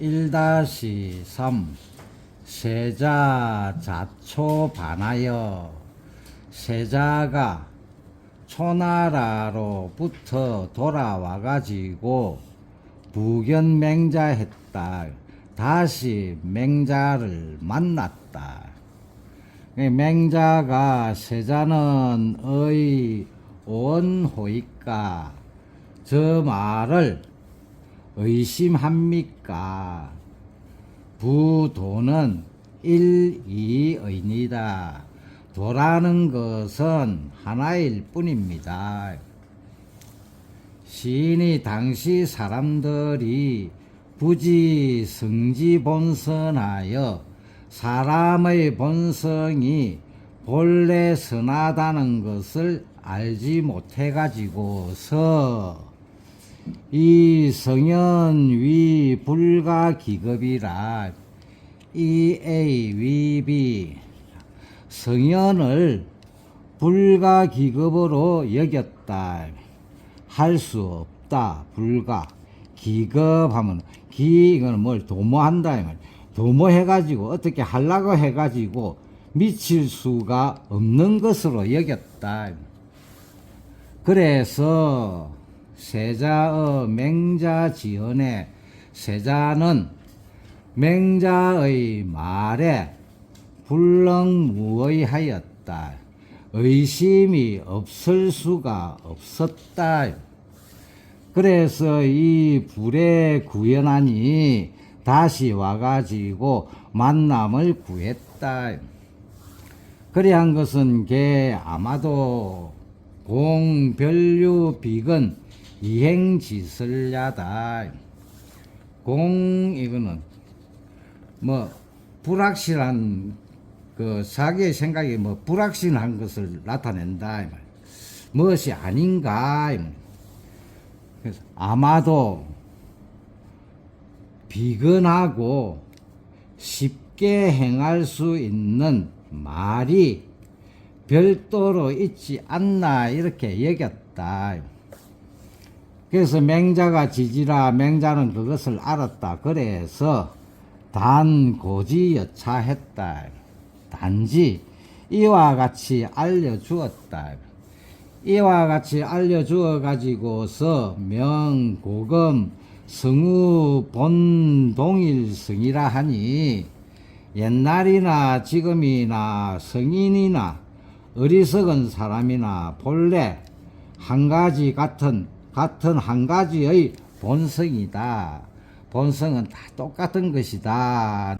1-3 세자 자초 반하여 세자가 초나라로부터 돌아와 가지고 부견 맹자했다. 다시 맹자를 만났다. 그 맹자가 세자는 의 원호이까 저 말을 의심합니까? 부도는 일이의니다. 도라는 것은 하나일 뿐입니다. 시인이 당시 사람들이 부지 성지 본선하여 사람의 본성이 본래 선하다는 것을 알지 못해 가지고서 이 성현 위 불가 기급이라. 이 A 위 B. 성현을 불가 기급으로 여겼다. 할 수 없다. 불가 기급하면 기 이거는 뭘 도모한다. 도모해 가지고 어떻게 하려고 해 가지고 미칠 수가 없는 것으로 여겼다. 그래서 세자의 맹자 지언에 세자는 맹자의 말에 불능무의하였다. 의심이 없을 수가 없었다. 그래서 이 불에 구현하니 다시 와가지고 만남을 구했다. 그리한 것은 개 아마도 공별류 비근 이행지설야다. 공 이거는 뭐 불확실한 그 자기의 생각이 뭐 불확실한 것을 나타낸다. 무엇이 아닌가. 그래서 아마도 비근하고 쉽게 행할 수 있는 말이 별도로 있지 않나 이렇게 여겼다. 그래서 맹자가 지지라 맹자는 그것을 알았다. 그래서 단고지여차했다. 단지 이와 같이 알려주었다. 이와 같이 알려주어 가지고서 명고금 성우 본동일성이라 하니 옛날이나 지금이나 성인이나 어리석은 사람이나 본래 한 가지 같은 같은 한 가지의 본성이다. 본성은 다 똑같은 것이다.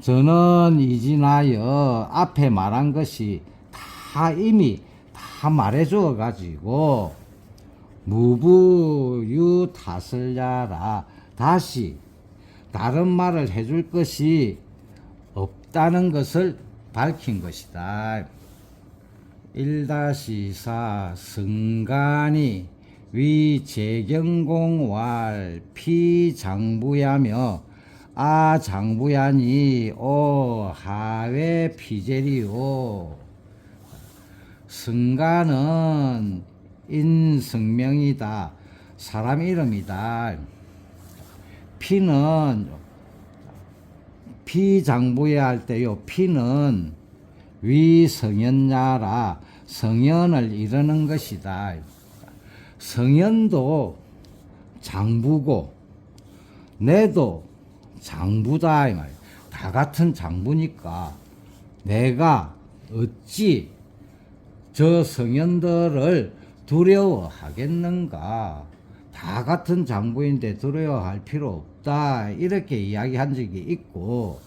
저는 이진하여 앞에 말한 것이 다 이미 다 말해줘 가지고 무부유 타설야라 다시 다른 말을 해줄 것이 없다는 것을 밝힌 것이다. 1-4 승간이 위 재경공왈 피장부야며 아 장부야니 오 하회 피제리오 승간은 인성명이다 사람 이름이다 피는 피장부야 할 때요 피는 위성연야라 성연을 이루는 것이다. 성연도 장부고 내도 장부다 이 말이야. 다 같은 장부니까 내가 어찌 저 성연들을 두려워하겠는가? 다 같은 장부인데 두려워할 필요 없다. 이렇게 이야기한 적이 있고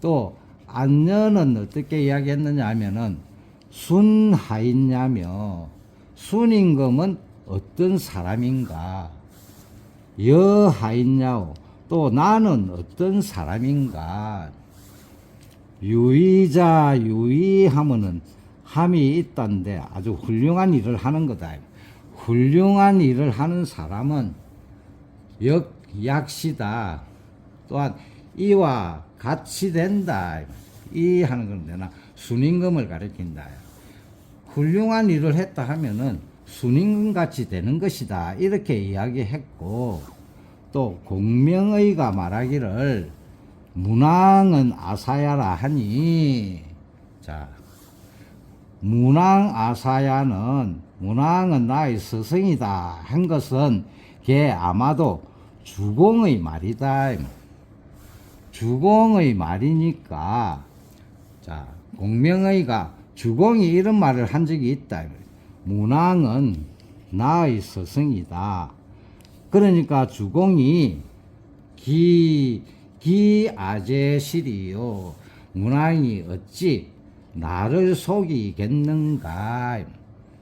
또 안녀는 어떻게 이야기했느냐 하면은 순하있냐며 순임금은 어떤 사람인가? 여하있냐고 또 나는 어떤 사람인가? 유의자 유의하면은 함이 있단데 아주 훌륭한 일을 하는 거다. 훌륭한 일을 하는 사람은 역약시다. 또한 이와 같이 된다. 이 하는 건데 나 순임금을 가리킨다. 훌륭한 일을 했다 하면은 순임금 같이 되는 것이다. 이렇게 이야기했고, 또 공명의가 말하기를 문왕은 아사야라 하니 자 문왕 아사야는 문왕은 나의 스승이다 한 것은 걔 아마도 주공의 말이다 주공의 말이니까 자 공명의가 주공이 이런 말을 한 적이 있다 문왕은 나의 스승이다 그러니까 주공이 기, 기아제실이요. 문왕이 어찌 나를 속이겠는가.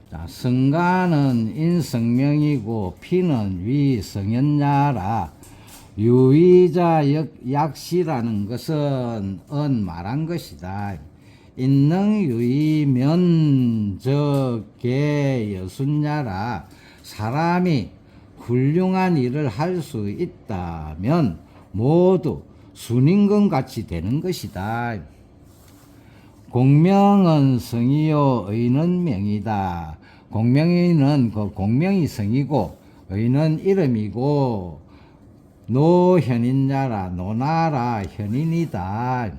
자, 성가는 인성명이고 피는 위성현자라. 유의자 역, 약시라는 것은 언 말한 것이다. 인능 유의면 적계 여순자라 사람이 훌륭한 일을 할 수 있다면 모두 순임금 같이 되는 것이다. 공명은 성이요 의는 명이다. 공명이는 그 공명이 성이고 의는 이름이고 노현인자라 노나라 현인이다.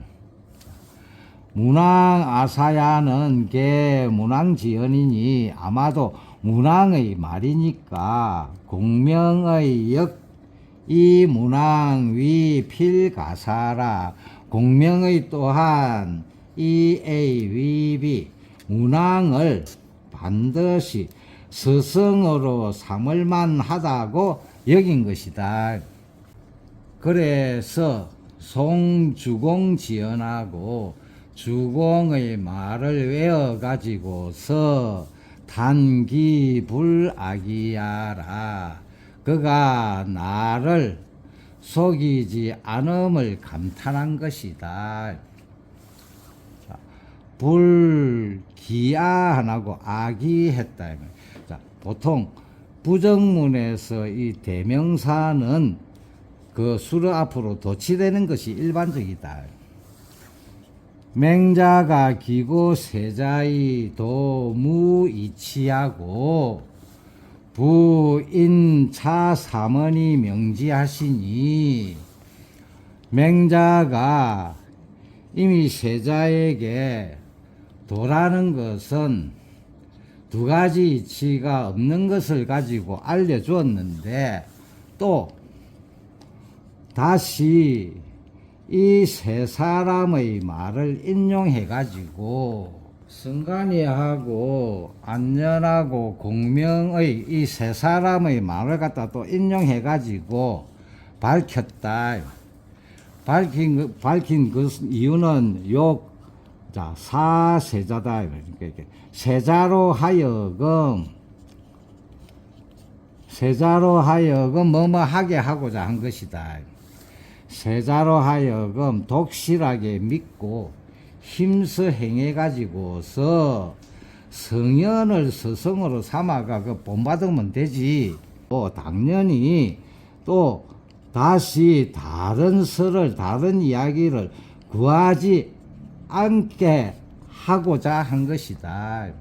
문왕 아사야는 개 문왕 지연이니 아마도 문왕의 말이니까 공명의 역 이 문왕 위 필가사라 공명의 또한 위비 문왕을 반드시 스승으로 삼을만 하다고 여긴 것이다. 그래서 송주공 지연하고 주공의 말을 외워 가지고서 단기불악이야라 그가 나를 속이지 않음을 감탄한 것이다. 자, 불기아하고 악이했다. 자, 보통 부정문에서 이 대명사는 그 수를 앞으로 도치되는 것이 일반적이다. 맹자가 기고 세자의 도무이치하고 부인차 삼원이 명지하시니 맹자가 이미 세자에게 도라는 것은 두 가지 이치가 없는 것을 가지고 알려주었는데 또 다시 이 세 사람의 말을 인용해 가지고 성간이하고 안전하고 공명의 이 세 사람의 말을 갖다 또 인용해 가지고 밝혔다. 밝힌 그- 밝힌 그 이유는 욕 자, 사세자다. 그러니까 이렇게 세자로 하여금 세자로 하여금 뭐뭐 하게 하고자 한 것이다. 세자로 하여금 독실하게 믿고 힘써 행해 가지고서 성현을 스승으로 삼아가 그 본받으면 되지. 또 당연히 또 다시 다른 설을 다른 이야기를 구하지 않게 하고자 한 것이다.